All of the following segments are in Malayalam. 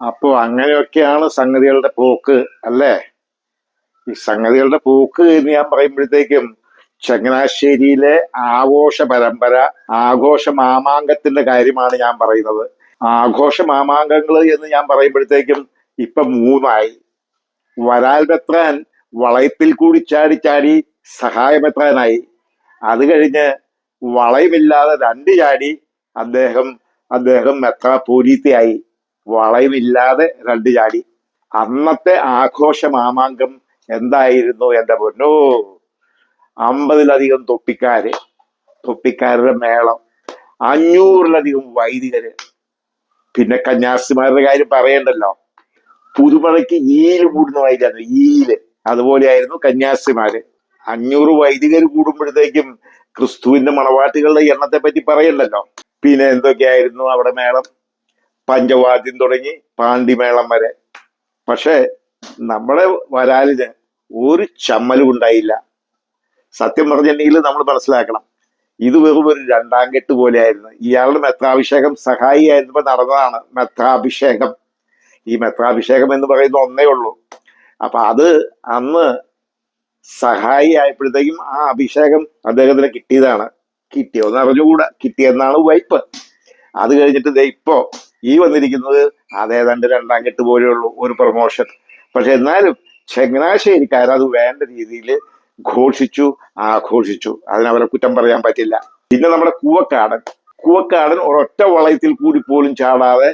അപ്പോ അങ്ങനെയൊക്കെയാണ് സംഗതികളുടെ പോക്ക് അല്ലേ? ഈ സംഗതികളുടെ പോക്ക് എന്ന് ഞാൻ പറയുമ്പോഴത്തേക്കും ചങ്ങനാശ്ശേരിയിലെ ആഘോഷ പരമ്പര ആഘോഷ മാമാങ്കത്തിന്റെ കാര്യമാണ് ഞാൻ പറയുന്നത്. ആഘോഷ മാമാങ്കങ്ങൾ എന്ന് ഞാൻ പറയുമ്പോഴത്തേക്കും ഇപ്പൊ മൂന്നായി. വരാൽ മെത്രാൻ വളയത്തിൽ കൂടി ചാടി ചാടി സഹായമെത്രാനായി അത് കഴിഞ്ഞ് വളയമില്ലാതെ രണ്ട് ചാടി അദ്ദേഹം അദ്ദേഹം മെത്രാപോലീത്തയായി വളയമില്ലാതെ രണ്ട് ചാടി. അന്നത്തെ ആഘോഷ മാമാങ്കം എന്തായിരുന്നു എന്റെ പൊന്നോ? അമ്പതിലധികം തൊപ്പിക്കാര് തൊപ്പിക്കാരുടെ മേളം അഞ്ഞൂറിലധികം വൈദികര്. പിന്നെ കന്യാസിമാരുടെ കാര്യം പറയണ്ടല്ലോ. പുതുമഴയ്ക്ക് ഈൽ കൂടുന്ന വൈദ്യാണ് ഈൽ അതുപോലെയായിരുന്നു കന്യാസിമാര് അഞ്ഞൂറ് വൈദികർ കൂടുമ്പോഴത്തേക്കും ക്രിസ്തുവിന്റെ മണവാട്ടികളുടെ എണ്ണത്തെ പറ്റി പറയണ്ടല്ലോ. പിന്നെ എന്തൊക്കെയായിരുന്നു അവിടെ മേളം? പഞ്ചവാദ്യം തുടങ്ങി പാണ്ടിമേളം വരെ. പക്ഷേ നമ്മളെ വരാലിന് ഒരു ചമ്മലും ഉണ്ടായില്ല സത്യം പറഞ്ഞിട്ടുണ്ടെങ്കിൽ നമ്മൾ മനസ്സിലാക്കണം ഇത് വെറും ഒരു രണ്ടാം കെട്ട് പോലെയായിരുന്നു. ഇയാളുടെ മെത്രാഭിഷേകം സഹായി ആയിരുന്നപ്പോ നടന്നതാണ് മെത്രാഭിഷേകം. ഈ മെത്രാഭിഷേകം എന്ന് പറയുന്ന ഒന്നേ ഉള്ളൂ. അപ്പൊ അത് അന്ന് സഹായി ആയപ്പോഴത്തേക്കും ആ അഭിഷേകം അദ്ദേഹത്തിന് കിട്ടിയതാണ്. കിട്ടിയോന്ന് അറിഞ്ഞുകൂടാ കിട്ടിയെന്നാണ് വൈപ്പ്. അത് കഴിഞ്ഞിട്ട് ദേ ഇപ്പോ ഈ വന്നിരിക്കുന്നത് അതേതാണ്ട് രണ്ടാം കെട്ട് പോലെയുള്ളൂ ഒരു പ്രൊമോഷൻ പക്ഷെ എന്നാലും ചങ്ങനാശ്ശേരിക്കാർ അത് വേണ്ട രീതിയിൽ ഘോഷിച്ചു ആഘോഷിച്ചു. അതിനവരെ കുറ്റം പറയാൻ പറ്റില്ല. പിന്നെ നമ്മുടെ കൂവക്കാടൻ. കൂവക്കാടൻ ഒരൊറ്റ വളയത്തിൽ കൂടി പോലും ചാടാതെ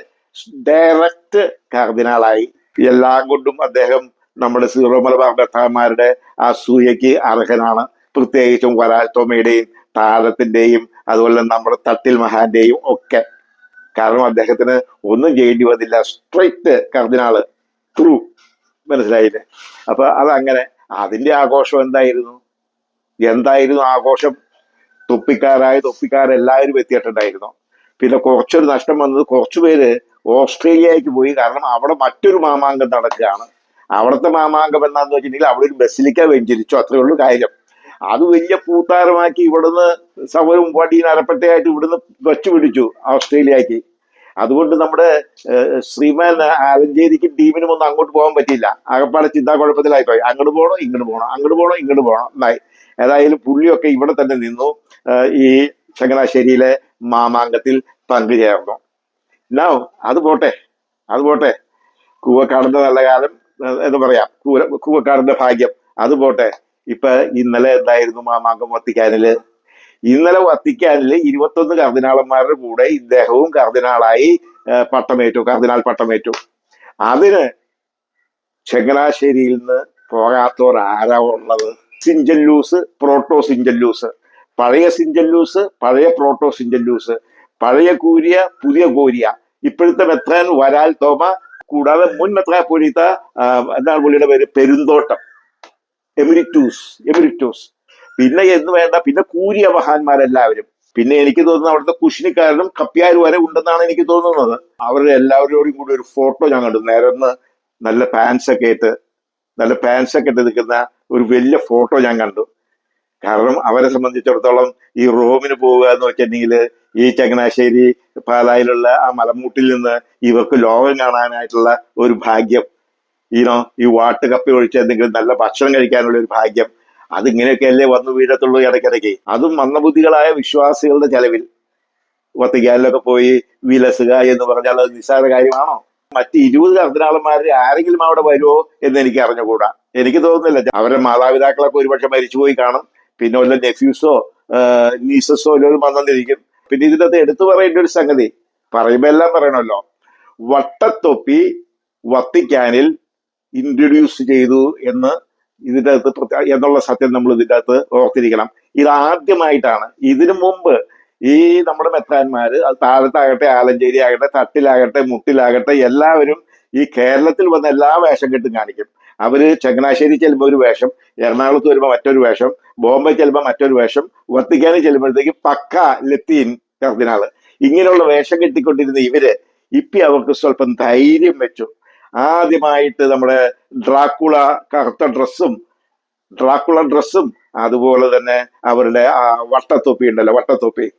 ഡയറക്റ്റ് കർദിനാളായി. എല്ലാം കൊണ്ടും അദ്ദേഹം നമ്മുടെ സീറോ മലബാർ ബത്താമാരുടെ അസൂയക്ക് അർഹനാണ്. പ്രത്യേകിച്ചും വരാത്തോമയുടെയും താരത്തിന്റെയും അതുപോലെ നമ്മുടെ തട്ടിൽ മഹാന്റെയും ഒക്കെ. കാരണം അദ്ദേഹത്തിന് ഒന്നും ചെയ്യേണ്ടി വന്നില്ല. സ്ട്രൈറ്റ് കർദിനാൾ ത്രൂ മനസ്സിലായില്ലേ? അപ്പൊ അതങ്ങനെ. അതിന്റെ ആഘോഷം എന്തായിരുന്നു? എന്തായിരുന്നു ആഘോഷം? തൊപ്പിക്കാരായ തൊപ്പിക്കാരെല്ലാവരും എത്തിയിട്ടുണ്ടായിരുന്നു. പിന്നെ കുറച്ചൊരു നഷ്ടം വന്നത് കുറച്ചു പേര് ഓസ്ട്രേലിയക്ക് പോയി. കാരണം അവിടെ മറ്റൊരു മാമാങ്കം നടക്കുകയാണ്. അവിടുത്തെ മാമാങ്കം എന്താന്ന് വെച്ചിട്ടുണ്ടെങ്കിൽ അവിടെ ഒരു ബസിലിക്ക വെഞ്ചരിച്ചു. അത്രേ ഉള്ളൂ കാര്യം. അത് വലിയ പൂത്താരമാക്കി ഇവിടുന്ന് സമരവും പാട്ടി അരപ്പട്ടയായിട്ട് ഇവിടുന്ന് വെച്ചു പിടിച്ചു ഓസ്ട്രേലിയക്ക് അതുകൊണ്ട് നമ്മുടെ ശ്രീമാൻ ആലഞ്ചേരിക്കും ടീമിനും ഒന്നും അങ്ങോട്ട് പോകാൻ പറ്റിയില്ല. ആകപ്പാടെ ചിന്താ കുഴപ്പത്തിലായി പോയി അങ്ങോട്ട് പോകണോ ഇങ്ങോട്ട് പോകണം? അങ്ങോട്ട് പോകണോ ഇങ്ങോട്ട് പോകണം? എന്നായി. ഏതായാലും പുള്ളിയൊക്കെ ഇവിടെ തന്നെ നിന്നു. ഈ ചങ്ങനാശ്ശേരിയിലെ മാമാങ്കത്തിൽ പങ്കുചേർന്നു. എന്നാ അത് പോട്ടെ. അത് പോട്ടെ. കൂവക്കാടിന്റെ നല്ല കാലം എന്ന് പറയാം. കൂവ കൂവക്കാടിന്റെ ഭാഗ്യം. അത് പോട്ടെ. ഇപ്പൊ ഇന്നലെ എന്തായിരുന്നു മാമാങ്കം വത്തിക്കാനിൽ? ഇന്നലെ വത്തിക്കാനിൽ ഇരുപത്തൊന്ന് കർദിനാളന്മാരുടെ കൂടെ ഇദ്ദേഹവും കർദിനാളായി പട്ടമേറ്റു കർദിനാൾ പട്ടമേറ്റു. അതിന് ചങ്ങനാശ്ശേരിയിൽ നിന്ന് പോകാത്തവർ ആരാ ഉള്ളത്? സിഞ്ചല്ലൂസ് പ്രോട്ടോ സിഞ്ചല്ലൂസ് പഴയ സിഞ്ചല്ലൂസ് പഴയ പ്രോട്ടോ സിഞ്ചല്ലൂസ് പഴയ കൂരിയ പുതിയ കൂരിയ. ഇപ്പോഴത്തെ മെത്രാൻ വരാൽ തോമ കൂടാതെ മുൻ മെത്രാ പൊരിത്ത എന്താണ് പുള്ളിയുടെ പേര്? പെരുന്തോട്ടം. എമിരിറ്റൂസ് എമിരിറ്റൂസ്. പിന്നെ എന്ന് വേണ്ട പിന്നെ കൂരിയ മഹാന്മാരെല്ലാവരും പിന്നെ എനിക്ക് തോന്നുന്നത് അവിടുത്തെ കുഷിനിക്കാരനും കപ്പ്യാർ വരെ ഉണ്ടെന്നാണ് എനിക്ക് തോന്നുന്നത്. അവരുടെ എല്ലാവരോടും കൂടി ഒരു ഫോട്ടോ ഞാൻ കണ്ടു. നേരെ ഒന്ന് നല്ല പാൻസ് ഒക്കെ ഇട്ട് നല്ല പാൻസ് ഒക്കെ ഇട്ട് നിൽക്കുന്ന ഒരു വലിയ ഫോട്ടോ ഞാൻ കണ്ടു. കാരണം അവരെ സംബന്ധിച്ചിടത്തോളം ഈ റോമിന് പോവുക എന്ന് വെച്ചിട്ടുണ്ടെങ്കിൽ ഈ ചങ്ങനാശ്ശേരി പാലായിലുള്ള ആ മലമൂട്ടിൽ നിന്ന് ഇവർക്ക് ലോകം കാണാനായിട്ടുള്ള ഒരു ഭാഗ്യം. ഈനോ ഈ വാട്ട് കപ്പി ഒഴിച്ച് എന്തെങ്കിലും നല്ല ഭക്ഷണം കഴിക്കാനുള്ള ഒരു ഭാഗ്യം അതിങ്ങനെയൊക്കെയല്ലേ വന്നു വീഴത്തുള്ളൂ ഇടയ്ക്കിടയ്ക്ക്. അതും മന്ദബുദ്ധികളായ വിശ്വാസികളുടെ ചെലവിൽ. വത്തിക്കാനിലൊക്കെ പോയി വിലസുക എന്ന് പറഞ്ഞാൽ അത് നിസ്സാര കാര്യമാണോ? മറ്റ് ഇരുപത് കർദിനാളന്മാരിൽ ആരെങ്കിലും അവിടെ വരുമോ എന്ന് എനിക്ക് അറിഞ്ഞുകൂടാ. എനിക്ക് തോന്നുന്നില്ല. അവരുടെ മാതാപിതാക്കളൊക്കെ ഒരുപക്ഷെ മരിച്ചുപോയി കാണും. പിന്നെ വല്ല നെഫ്യൂസോ നീസസോ എല്ലാവരും വന്നിരിക്കും പിന്നെ ഇതിന്റെ അത് എടുത്തു പറയേണ്ട ഒരു സംഗതി പറയുമ്പോ എല്ലാം പറയണമല്ലോ. വട്ടത്തൊപ്പി വത്തിക്കാനിൽ ഇൻട്രൊഡ്യൂസ് ചെയ്തു എന്ന് ഇതിന്റെ അകത്ത് എന്നുള്ള സത്യം നമ്മൾ ഇതിന്റെ അകത്ത് ഓർത്തിരിക്കണം. ഇത് ആദ്യമായിട്ടാണ്. ഇതിനു മുമ്പ് ഈ നമ്മുടെ മെത്രാന്മാര് അത് താഴത്താകട്ടെ ആലഞ്ചേരി ആകട്ടെ തട്ടിലാകട്ടെ മുട്ടിലാകട്ടെ എല്ലാവരും ഈ കേരളത്തിൽ വന്ന എല്ലാ വേഷം കെട്ടും കാണിക്കും. അവർ ചങ്ങനാശ്ശേരി ചെല്ലുമ്പോൾ ഒരു വേഷം എറണാകുളത്ത് വരുമ്പോൾ മറ്റൊരു വേഷം ബോംബെ ചെല്ലുമ്പോൾ മറ്റൊരു വേഷം വത്തിക്കാനിൽ ചെല്ലുമ്പോഴത്തേക്ക് പക്ക ലത്തീൻ കർദിനാൾ. ഇങ്ങനെയുള്ള വേഷം കെട്ടിക്കൊണ്ടിരുന്ന ഇവർ ഇപ്പി അവർക്ക് സ്വല്പം ധൈര്യം വെച്ചു. ആദ്യമായിട്ട് നമ്മുടെ ഡ്രാക്കുള കറുത്ത ഡ്രസ്സും ഡ്രാക്കുള ഡ്രസ്സും അതുപോലെ തന്നെ അവരുടെ ആ വട്ടത്തൊപ്പി ഉണ്ടല്ലോ വട്ടത്തൊപ്പി.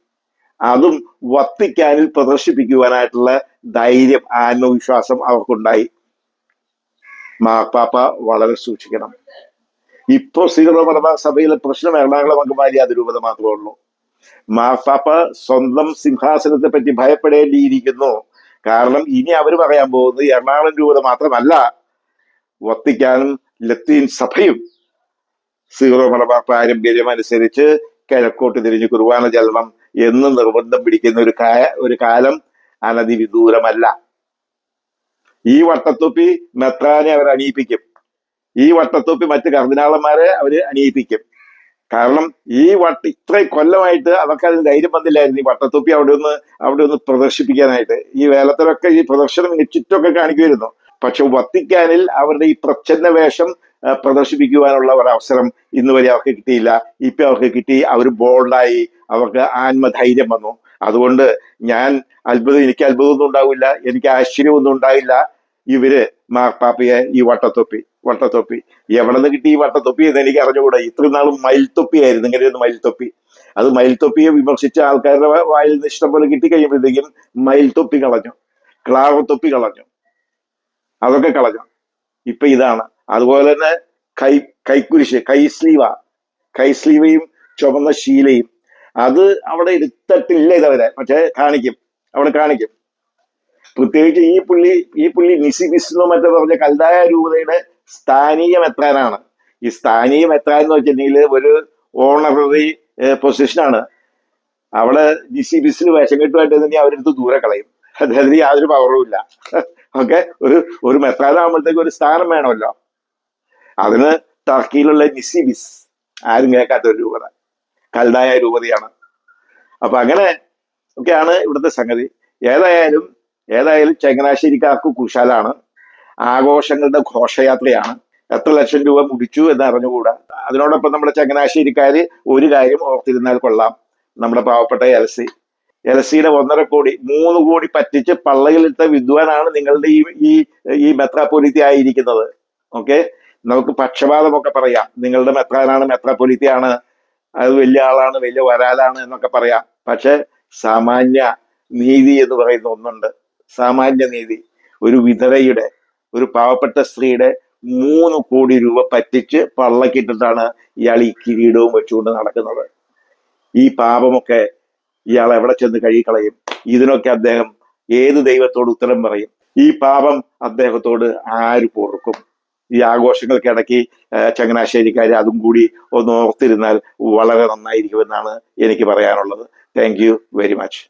അതും വത്തിക്കാനിൽ പ്രദർശിപ്പിക്കുവാനായിട്ടുള്ള ധൈര്യം ആത്മവിശ്വാസം അവർക്കുണ്ടായി. മാർപ്പാപ്പ വളരെ സൂക്ഷിക്കണം. ഇപ്പൊ സീറോ സഭയിലെ പ്രശ്നം എറണാകുളം അംഗമാരി അതിരൂപത മാത്രമേ ഉള്ളൂ. മാർപ്പാപ്പ സ്വന്തം സിംഹാസനത്തെ പറ്റി ഭയപ്പെടേണ്ടിയിരിക്കുന്നു. കാരണം ഇനി അവർ പറയാൻ പോകുന്നത് എറണാകുളം രൂപത മാത്രമല്ല വത്തിക്കാനും ലത്തീൻ സഭയും സീറോ മലബാർ പാരമ്പര്യം അനുസരിച്ച് കിഴക്കോട്ട് തിരിഞ്ഞ് കുർബാന ചെല്ലണം എന്ന് നിർബന്ധം പിടിക്കുന്ന ഒരു കാ ഒരു കാലം അനധിവിദൂരമല്ല ഈ വട്ടത്തൊപ്പി മെത്രാനെ അവർ അണിയിപ്പിക്കും ഈ വട്ടത്തൊപ്പി മറ്റ് കർദിനാളന്മാരെ അവർ അണിയിപ്പിക്കും. കാരണം ഈ വട്ട ഇത്രയും കൊല്ലമായിട്ട് അവർക്ക് അതിന് ധൈര്യം വന്നില്ലായിരുന്നു. ഈ വട്ടത്തൊപ്പി അവിടെ ഒന്ന് അവിടെ ഒന്ന് പ്രദർശിപ്പിക്കാനായിട്ട്. ഈ വേലത്തിലൊക്കെ ഈ പ്രദർശനം ചുറ്റൊക്കെ കാണിക്കുമായിരുന്നു. പക്ഷെ വത്തിക്കാനിൽ അവരുടെ ഈ പ്രച്ഛന്ന വേഷം പ്രദർശിപ്പിക്കുവാനുള്ള ഒരു അവസരം ഇന്ന് വരെ അവർക്ക് കിട്ടിയില്ല. ഇപ്പൊ അവർക്ക് കിട്ടി അവർ ബോൾഡായി അവർക്ക് ആത്മധൈര്യം വന്നു. അതുകൊണ്ട് ഞാൻ അത്ഭുതം എനിക്ക് അത്ഭുതമൊന്നും ഉണ്ടാവില്ല എനിക്ക് ആശ്ചര്യമൊന്നും ഉണ്ടായില്ല ഇവർ മാർപ്പാപ്പയെ ഈ വട്ടത്തൊപ്പി വട്ടത്തൊപ്പി. എവിടെ നിന്ന് കിട്ടി ഈ വട്ടത്തൊപ്പി എന്ന് എനിക്ക് അറിഞ്ഞുകൂടാ. ഇത്രയും നാളും മയിൽത്തൊപ്പി ആയിരുന്നു ഇങ്ങനെയൊന്ന് മയിൽത്തൊപ്പി. അത് മയിൽത്തൊപ്പിയെ വിമർശിച്ച ആൾക്കാരുടെ വായിൽ നിന്ന് ഇഷ്ടം പോലെ കിട്ടി കഴിയുമ്പോഴത്തേക്കും മയിൽത്തൊപ്പി കളഞ്ഞു. ക്ലാവത്തൊപ്പി കളഞ്ഞു. അതൊക്കെ കളഞ്ഞു. ഇപ്പൊ ഇതാണ്. അതുപോലെ തന്നെ കൈ കൈക്കുരിശ് കൈസ്ലീവ കൈസ്ലീവയും ചുവന്ന ശീലയും. അത് അവിടെ എടുത്തിട്ടില്ല ഇതവരെ. പക്ഷെ കാണിക്കും. അവിടെ കാണിക്കും. പ്രത്യേകിച്ച് ഈ പുള്ളി ഈ പുള്ളി നിസി എന്നോ മറ്റേ പറഞ്ഞ കൽതായ രൂപതയുടെ സ്ഥാനീയ മെത്രാനാണ്. ഈ സ്ഥാനീയ മെത്രാൻ എന്ന് വെച്ചിട്ടുണ്ടെങ്കിൽ ഒരു ഓണററി പൊസിഷനാണ് അവിടെ നിസിബിസിന് വേഷം കെട്ടുമായിട്ട് തന്നെ അവരെടുത്ത് ദൂരെ കളയും. അദ്ദേഹത്തിന് യാതൊരു പവറും ഇല്ല. ഓക്കെ? ഒരു ഒരു മെത്രാനാകുമ്പോഴത്തേക്ക് ഒരു സ്ഥാനം വേണമല്ലോ. അതിന് ടർക്കിയിലുള്ള നിസിബിസ് ആരും കേൾക്കാത്ത ഒരു രൂപത. കൽതായ രൂപതയാണ്. അപ്പൊ അങ്ങനെ ഒക്കെയാണ് ഇവിടുത്തെ സംഗതി. ഏതായാലും ഏതായാലും ചങ്ങനാശ്ശേരിക്കാർക്ക് കുശാലാണ്. ആഘോഷങ്ങളുടെ ഘോഷയാത്രയാണ്. എത്ര ലക്ഷം രൂപ മുടിച്ചു എന്ന് അറിഞ്ഞുകൂടാ. അതിനോടൊപ്പം നമ്മുടെ ചങ്ങനാശ്ശേരിക്കാര് ഒരു കാര്യം ഓർത്തിരുന്നാൽ കൊള്ളാം. നമ്മുടെ പാവപ്പെട്ട എൽസി. എൽസിയുടെ ഒന്നര കോടി മൂന്ന് കോടി പറ്റിച്ച് പള്ളയിലിട്ട വിദ്വാനാണ് നിങ്ങളുടെ ഈ ഈ ഈ മെത്രാപൊലിത്തി ആയിരിക്കുന്നത്. ഓക്കെ? നമുക്ക് പക്ഷപാതമൊക്കെ പറയാം. നിങ്ങളുടെ മെത്രാനാണ് മെത്രാപൊലിത്തിയാണ് അത് വലിയ ആളാണ് വലിയ വരാലാണ് എന്നൊക്കെ പറയാം. പക്ഷെ സാമാന്യ നീതി എന്ന് പറയുന്ന ഒന്നുണ്ട്. സാമാന്യ നീതി ഒരു വിധവയുടെ ഒരു പാവപ്പെട്ട സ്ത്രീയുടെ മൂന്ന് കോടി രൂപ പറ്റിച്ച് പള്ളക്കിട്ടിട്ടാണ് ഇയാൾ ഈ കിരീടവും വെച്ചുകൊണ്ട് നടക്കുന്നത്. ഈ പാപമൊക്കെ ഇയാൾ എവിടെ ചെന്ന് കഴുകിക്കളയും? ഇതിനൊക്കെ അദ്ദേഹം ഏത് ദൈവത്തോട് ഉത്തരം പറയും? ഈ പാപം അദ്ദേഹത്തോട് ആര് പൊറുക്കും? ഈ ആഘോഷങ്ങൾക്കിടയ്ക്ക് ചങ്ങനാശ്ശേരിക്കാർ അതും കൂടി ഒന്ന് ഓർത്തിരുന്നാൽ വളരെ നന്നായിരിക്കുമെന്നാണ് എനിക്ക് പറയാനുള്ളത്. Thank very much